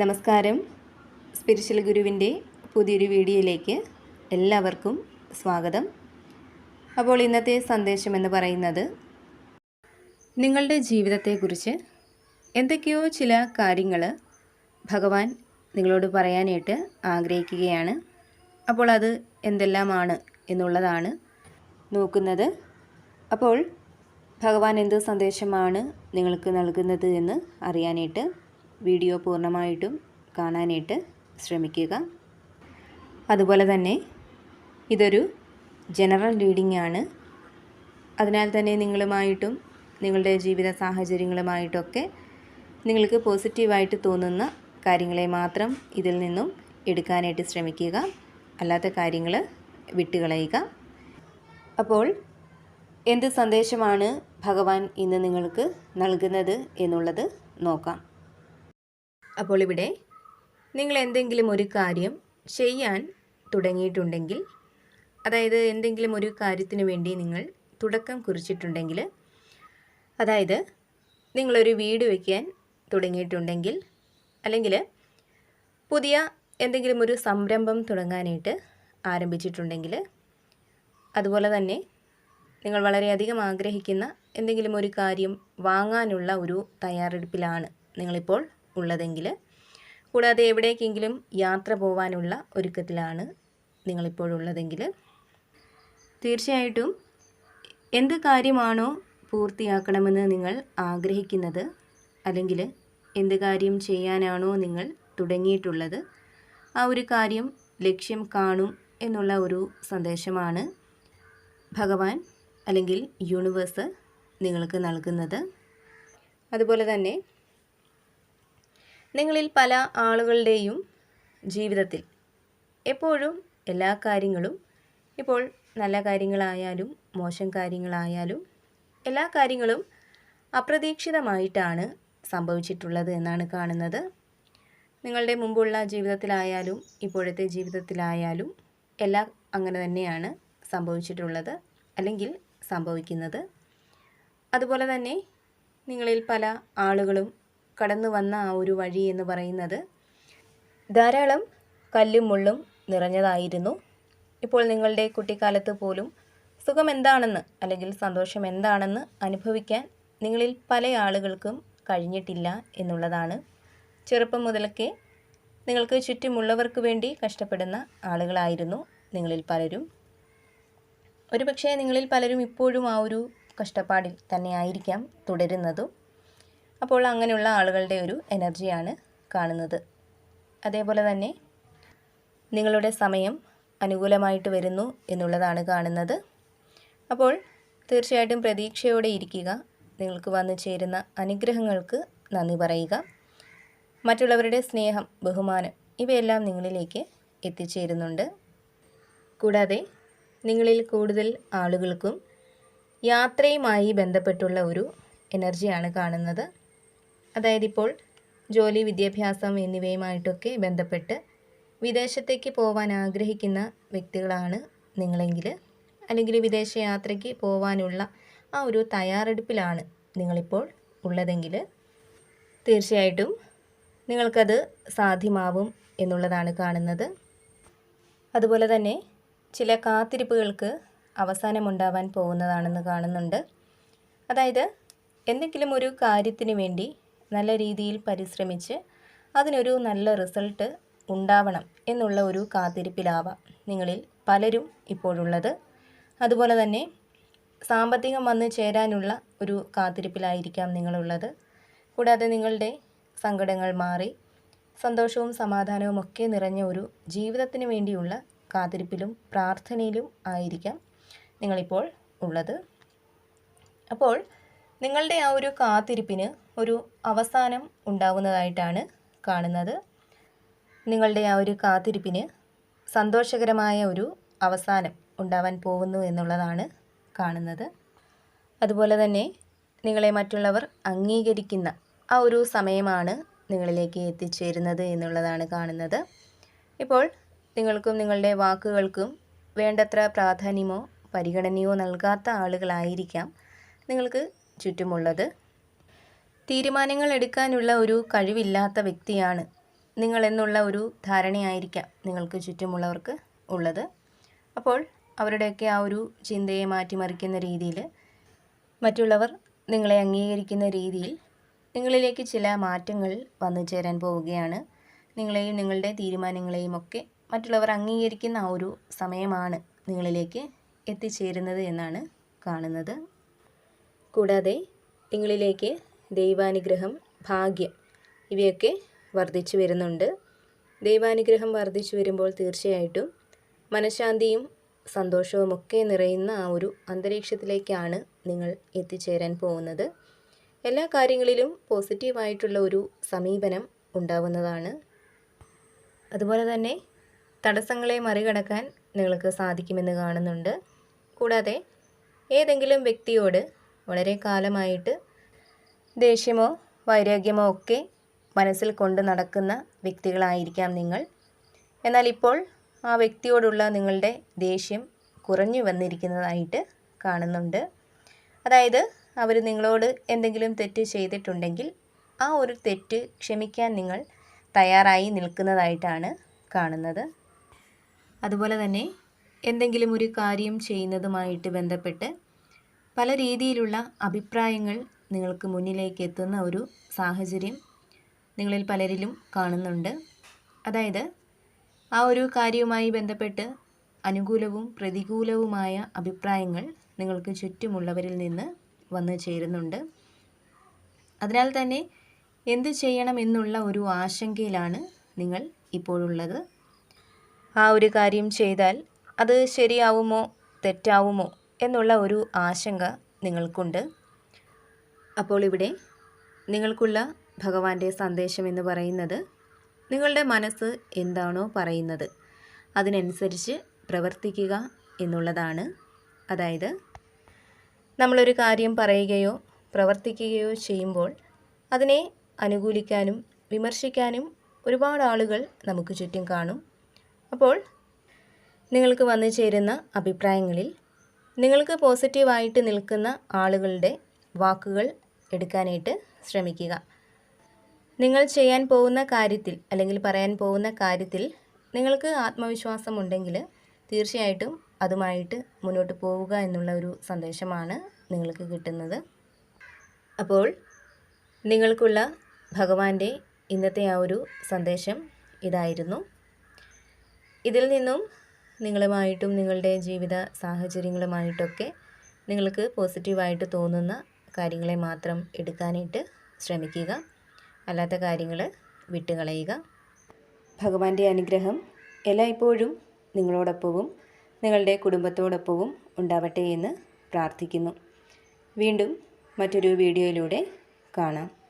നമസ്കാരം. സ്പിരിച്വൽ ഗുരുവിന്റെ പുതിയൊരു വീഡിയോയിലേക്ക് എല്ലാവർക്കും സ്വാഗതം. അപ്പോൾ ഇന്നത്തെ സന്ദേശം എന്ന് പറയുന്നത് നിങ്ങളുടെ ജീവിതത്തെക്കുറിച്ച് എന്തൊക്കെയോ ചില കാര്യങ്ങൾ ഭഗവാൻ നിങ്ങളോട് പറയാനായിട്ട് ആഗ്രഹിക്കുകയാണ്. അപ്പോൾ അത് എന്തെല്ലാമാണ് എന്നുള്ളതാണ് നോക്കുന്നത്. അപ്പോൾ ഭഗവാൻ എന്ത് സന്ദേശമാണ് നിങ്ങൾക്ക് നൽകുന്നത് എന്ന് അറിയാനായിട്ട് വീഡിയോ പൂർണമായിട്ടും കാണാനായിട്ട് ശ്രമിക്കുക. അതുപോലെ തന്നെ ഇതൊരു ജനറൽ റീഡിംഗ് ആണ്. അതിനാൽ തന്നെ നിങ്ങളുമായിട്ടും നിങ്ങളുടെ ജീവിത സാഹചര്യങ്ങളുമായിട്ടൊക്കെ നിങ്ങൾക്ക് പോസിറ്റീവായിട്ട് തോന്നുന്ന കാര്യങ്ങളെ മാത്രം ഇതിൽ നിന്നും എടുക്കാനായിട്ട് ശ്രമിക്കുക. അല്ലാത്ത കാര്യങ്ങൾ വിട്ടുകളയുക. അപ്പോൾ എന്ത് സന്ദേശമാണ് ഭഗവാൻ ഇന്ന് നിങ്ങൾക്ക് നൽകുന്നത് എന്നുള്ളത് നോക്കാം. അപ്പോൾ ഇവിടെ നിങ്ങൾ എന്തെങ്കിലും ഒരു കാര്യം ചെയ്യാൻ തുടങ്ങിയിട്ടുണ്ടെങ്കിൽ അതായത് എന്തെങ്കിലും ഒരു കാര്യത്തിന് വേണ്ടി നിങ്ങൾ തുടക്കം കുറിച്ചിട്ടുണ്ടെങ്കിൽ അതായത് നിങ്ങളൊരു വീട് വയ്ക്കാൻ തുടങ്ങിയിട്ടുണ്ടെങ്കിൽ അല്ലെങ്കിൽ പുതിയ എന്തെങ്കിലും ഒരു സംരംഭം തുടങ്ങാനായിട്ട് ആരംഭിച്ചിട്ടുണ്ടെങ്കിൽ അതുപോലെ തന്നെ നിങ്ങൾ വളരെയധികം ആഗ്രഹിക്കുന്ന എന്തെങ്കിലും ഒരു കാര്യം വാങ്ങാനുള്ള ഒരു തയ്യാറെടുപ്പിലാണ് നിങ്ങളിപ്പോൾ ഉള്ളതെങ്കിൽ കൂടാതെ എവിടേക്കെങ്കിലും യാത്ര പോവാനുള്ള ഒരുക്കത്തിലാണ് നിങ്ങളിപ്പോഴുള്ളതെങ്കിൽ തീർച്ചയായിട്ടും എന്ത് കാര്യമാണോ പൂർത്തിയാക്കണമെന്ന് നിങ്ങൾ ആഗ്രഹിക്കുന്നത് അല്ലെങ്കിൽ എന്ത് കാര്യം ചെയ്യാനാണോ നിങ്ങൾ തുടങ്ങിയിട്ടുള്ളത് ആ ഒരു കാര്യം ലക്ഷ്യം കാണും എന്നുള്ള ഒരു സന്ദേശമാണ് ഭഗവാൻ അല്ലെങ്കിൽ യൂണിവേഴ്സ് നിങ്ങൾക്ക് നൽകുന്നത്. അതുപോലെ തന്നെ നിങ്ങളിൽ പല ആളുകളുടെയും ജീവിതത്തിൽ എപ്പോഴും എല്ലാ കാര്യങ്ങളും ഇപ്പോൾ നല്ല കാര്യങ്ങളായാലും മോശം കാര്യങ്ങളായാലും എല്ലാ കാര്യങ്ങളും അപ്രതീക്ഷിതമായിട്ടാണ് സംഭവിച്ചിട്ടുള്ളത് എന്നാണ് കാണുന്നത്. നിങ്ങളുടെ മുമ്പുള്ള ജീവിതത്തിലായാലും ഇപ്പോഴത്തെ ജീവിതത്തിലായാലും എല്ലാം അങ്ങനെ തന്നെയാണ് സംഭവിച്ചിട്ടുള്ളത് അല്ലെങ്കിൽ സംഭവിക്കുന്നത്. അതുപോലെ തന്നെ നിങ്ങളിൽ പല ആളുകളും കടന്നു വന്ന ആ ഒരു വഴി എന്ന് പറയുന്നത് ധാരാളം കല്ലും മുള്ളും നിറഞ്ഞതായിരുന്നു. ഇപ്പോൾ നിങ്ങളുടെ കുട്ടിക്കാലത്ത് പോലും സുഖം എന്താണെന്ന് അല്ലെങ്കിൽ സന്തോഷം എന്താണെന്ന് അനുഭവിക്കാൻ നിങ്ങളിൽ പല ആളുകൾക്കും കഴിഞ്ഞിട്ടില്ല എന്നുള്ളതാണ്. ചെറുപ്പം മുതലൊക്കെ നിങ്ങൾക്ക് ചുറ്റുമുള്ളവർക്ക് വേണ്ടി കഷ്ടപ്പെടുന്ന ആളുകളായിരുന്നു നിങ്ങളിൽ പലരും. ഒരുപക്ഷെ നിങ്ങളിൽ പലരും ഇപ്പോഴും ആ ഒരു കഷ്ടപ്പാടിൽ തന്നെയായിരിക്കാം തുടരുന്നതും. അപ്പോൾ അങ്ങനെയുള്ള ആളുകളുടെ ഒരു എനർജിയാണ് കാണുന്നത്. അതേപോലെ തന്നെ നിങ്ങളുടെ സമയം അനുകൂലമായിട്ട് വരുന്നു എന്നുള്ളതാണ് കാണുന്നത്. അപ്പോൾ തീർച്ചയായിട്ടും പ്രതീക്ഷയോടെ ഇരിക്കുക നിങ്ങൾക്ക് വന്നു ചേരുന്ന അനുഗ്രഹങ്ങൾക്ക് നന്ദി പറയുക. മറ്റുള്ളവരുടെ സ്നേഹം ബഹുമാനം ഇവയെല്ലാം നിങ്ങളിലേക്ക് എത്തിച്ചേരുന്നുണ്ട്. കൂടാതെ നിങ്ങളിൽ കൂടുതൽ ആളുകൾക്കും യാത്രയുമായി ബന്ധപ്പെട്ടുള്ള ഒരു എനർജിയാണ് കാണുന്നത്. അതായത് ഇപ്പോൾ ജോലി വിദ്യാഭ്യാസം എന്നിവയുമായിട്ടൊക്കെ ബന്ധപ്പെട്ട് വിദേശത്തേക്ക് പോകാൻ ആഗ്രഹിക്കുന്ന വ്യക്തികളാണ് നിങ്ങളെങ്കിൽ അല്ലെങ്കിൽ വിദേശയാത്രയ്ക്ക് പോകാനുള്ള ആ ഒരു തയ്യാറെടുപ്പിലാണ് നിങ്ങളിപ്പോൾ ഉള്ളതെങ്കിൽ തീർച്ചയായിട്ടും നിങ്ങൾക്കത് സാധ്യമാവും എന്നുള്ളതാണ് കാണുന്നത്. അതുപോലെ തന്നെ ചില കാത്തിരിപ്പുകൾക്ക് അവസാനമുണ്ടാവാൻ പോകുന്നതാണെന്ന് കാണുന്നുണ്ട്. അതായത് എന്തെങ്കിലും ഒരു കാര്യത്തിന് വേണ്ടി നല്ല രീതിയിൽ പരിശ്രമിച്ച് അതിനൊരു നല്ല റിസൾട്ട് ഉണ്ടാവണം എന്നുള്ള ഒരു കാത്തിരിപ്പിലാവാം നിങ്ങളിൽ പലരും ഇപ്പോഴുള്ളത്. അതുപോലെ തന്നെ സാമ്പത്തികം വന്ന് ചേരാനുള്ള ഒരു കാത്തിരിപ്പിലായിരിക്കാം നിങ്ങളുള്ളത്. കൂടാതെ നിങ്ങളുടെ സങ്കടങ്ങൾ മാറി സന്തോഷവും സമാധാനവും ഒക്കെ നിറഞ്ഞ ഒരു ജീവിതത്തിന് വേണ്ടിയുള്ള കാത്തിരിപ്പിലും പ്രാർത്ഥനയിലും ആയിരിക്കാം നിങ്ങളിപ്പോൾ ഉള്ളത്. അപ്പോൾ നിങ്ങളുടെ ആ ഒരു കാത്തിരിപ്പിന് ഒരു അവസാനം ഉണ്ടാവുന്നതായിട്ടാണ് കാണുന്നത്. നിങ്ങളുടെ ആ ഒരു കാത്തിരിപ്പിന് സന്തോഷകരമായ ഒരു അവസാനം ഉണ്ടാവാൻ പോകുന്നു എന്നുള്ളതാണ് കാണുന്നത്. അതുപോലെ തന്നെ നിങ്ങളെ മറ്റുള്ളവർ അംഗീകരിക്കുന്ന ആ ഒരു സമയമാണ് നിങ്ങളിലേക്ക് എത്തിച്ചേരുന്നത് എന്നുള്ളതാണ് കാണുന്നത്. ഇപ്പോൾ നിങ്ങൾക്കും നിങ്ങളുടെ വാക്കുകൾക്കും വേണ്ടത്ര പ്രാധാന്യമോ പരിഗണനയോ നൽകാത്ത ആളുകളായിരിക്കാം നിങ്ങൾക്ക് ചുറ്റുമുള്ളത്. തീരുമാനങ്ങൾ എടുക്കാനുള്ള ഒരു കഴിവില്ലാത്ത വ്യക്തിയാണ് നിങ്ങൾ എന്നുള്ള ഒരു ധാരണയായിരിക്കാം നിങ്ങൾക്ക് ചുറ്റുമുള്ളവർക്ക് ഉള്ളത്. അപ്പോൾ അവരുടെയൊക്കെ ആ ഒരു ചിന്തയെ മാറ്റിമറിക്കുന്ന രീതിയിൽ മറ്റുള്ളവർ നിങ്ങളെ അംഗീകരിക്കുന്ന രീതിയിൽ നിങ്ങളിലേക്ക് ചില മാറ്റങ്ങൾ വന്നു ചേരാൻ പോവുകയാണ്. നിങ്ങളെയും നിങ്ങളുടെ തീരുമാനങ്ങളെയും ഒക്കെ മറ്റുള്ളവർ അംഗീകരിക്കുന്ന ആ ഒരു സമയമാണ് നിങ്ങളിലേക്ക് എത്തിച്ചേരുന്നത് എന്നാണ് കാണുന്നത്. കൂടാതെ നിങ്ങളിലേക്ക് ദൈവാനുഗ്രഹം ഭാഗ്യം ഇവയൊക്കെ വർദ്ധിച്ചു വരുന്നുണ്ട്. ദൈവാനുഗ്രഹം വർദ്ധിച്ചു വരുമ്പോൾ തീർച്ചയായിട്ടും മനഃശാന്തിയും സന്തോഷവുമൊക്കെ നിറയുന്ന ആ ഒരു അന്തരീക്ഷത്തിലേക്കാണ് നിങ്ങൾ എത്തിച്ചേരാൻ പോകുന്നത്. എല്ലാ കാര്യങ്ങളിലും പോസിറ്റീവായിട്ടുള്ള ഒരു സമീപനം ഉണ്ടാവുന്നതാണ്. അതുപോലെ തന്നെ തടസ്സങ്ങളെ മറികടക്കാൻ നിങ്ങൾക്ക് സാധിക്കുമെന്ന് കാണുന്നുണ്ട്. കൂടാതെ ഏതെങ്കിലും വ്യക്തിയോട് വളരെ കാലമായിട്ട് ദേഷ്യമോ വൈരാഗ്യമോ ഒക്കെ മനസ്സിൽ കൊണ്ട് നടക്കുന്ന വ്യക്തികളായിരിക്കാം നിങ്ങൾ. എന്നാൽ ഇപ്പോൾ ആ വ്യക്തിയോടുള്ള നിങ്ങളുടെ ദേഷ്യം കുറഞ്ഞു വന്നിരിക്കുന്നതായിട്ട് കാണുന്നുണ്ട്. അതായത് അവർ നിങ്ങളോട് എന്തെങ്കിലും തെറ്റ് ചെയ്തിട്ടുണ്ടെങ്കിൽ ആ ഒരു തെറ്റ് ക്ഷമിക്കാൻ നിങ്ങൾ തയ്യാറായി നിൽക്കുന്നതായിട്ടാണ് കാണുന്നത്. അതുപോലെ തന്നെ എന്തെങ്കിലും ഒരു കാര്യം ചെയ്യുന്നതുമായിട്ട് ബന്ധപ്പെട്ട് പല രീതിയിലുള്ള അഭിപ്രായങ്ങൾ നിങ്ങൾക്ക് മുന്നിലേക്ക് എത്തുന്ന ഒരു സാഹചര്യം നിങ്ങളിൽ പലരിലും കാണുന്നുണ്ട്. അതായത് ആ ഒരു കാര്യവുമായി ബന്ധപ്പെട്ട് അനുകൂലവും പ്രതികൂലവുമായ അഭിപ്രായങ്ങൾ നിങ്ങൾക്ക് ചുറ്റുമുള്ളവരിൽ നിന്ന് വന്നു ചേരുന്നുണ്ട്. അതിനാൽ തന്നെ എന്ത് ചെയ്യണമെന്നുള്ള ഒരു ആശങ്കയിലാണ് നിങ്ങൾ ഇപ്പോഴുള്ളത്. ആ ഒരു കാര്യം ചെയ്താൽ അത് ശരിയാവുമോ തെറ്റാവുമോ എന്നുള്ള ഒരു ആശങ്ക നിങ്ങൾക്കുണ്ട്. അപ്പോൾ ഇവിടെ നിങ്ങൾക്കുള്ള ഭഗവാന്റെ സന്ദേശം എന്ന് പറയുന്നത് നിങ്ങളുടെ മനസ്സ് എന്താണോ പറയുന്നത് അതിനനുസരിച്ച് പ്രവർത്തിക്കുക എന്നുള്ളതാണ്. അതായത് നമ്മളൊരു കാര്യം പറയുകയോ പ്രവർത്തിക്കുകയോ ചെയ്യുമ്പോൾ അതിനെ അനുകൂലിക്കാനും വിമർശിക്കാനും ഒരുപാട് ആളുകൾ നമുക്ക് ചുറ്റും കാണും. അപ്പോൾ നിങ്ങൾക്ക് വന്നു ചേരുന്ന അഭിപ്രായങ്ങളിൽ നിങ്ങൾക്ക് പോസിറ്റീവായിട്ട് നിൽക്കുന്ന ആളുകളുടെ വാക്കുകൾ എടുക്കാനായിട്ട് ശ്രമിക്കുക. നിങ്ങൾ ചെയ്യാൻ പോകുന്ന കാര്യത്തിൽ അല്ലെങ്കിൽ പറയാൻ പോകുന്ന കാര്യത്തിൽ നിങ്ങൾക്ക് ആത്മവിശ്വാസം ഉണ്ടെങ്കിൽ തീർച്ചയായിട്ടും അതുമായിട്ട് മുന്നോട്ട് പോവുക എന്നുള്ള ഒരു സന്ദേശമാണ് നിങ്ങൾക്ക് കിട്ടുന്നത്. അപ്പോൾ നിങ്ങൾക്കുള്ള ഭഗവാന്റെ ഇന്നത്തെ ആ ഒരു സന്ദേശം ഇതായിരുന്നു. ഇതിൽ നിന്നും നിങ്ങളുമായിട്ടും നിങ്ങളുടെ ജീവിത സാഹചര്യങ്ങളുമായിട്ടൊക്കെ നിങ്ങൾക്ക് പോസിറ്റീവായിട്ട് തോന്നുന്ന കാര്യങ്ങളെ മാത്രം എടുക്കാനായിട്ട് ശ്രമിക്കുക. അല്ലാത്ത കാര്യങ്ങൾ വിട്ടുകളയുക ഭഗവാന്റെ അനുഗ്രഹം എല്ലായ്പ്പോഴും നിങ്ങളോടൊപ്പവും നിങ്ങളുടെ കുടുംബത്തോടൊപ്പവും ഉണ്ടാവട്ടെ എന്ന് പ്രാർത്ഥിക്കുന്നു. വീണ്ടും മറ്റൊരു വീഡിയോയിലൂടെ കാണാം.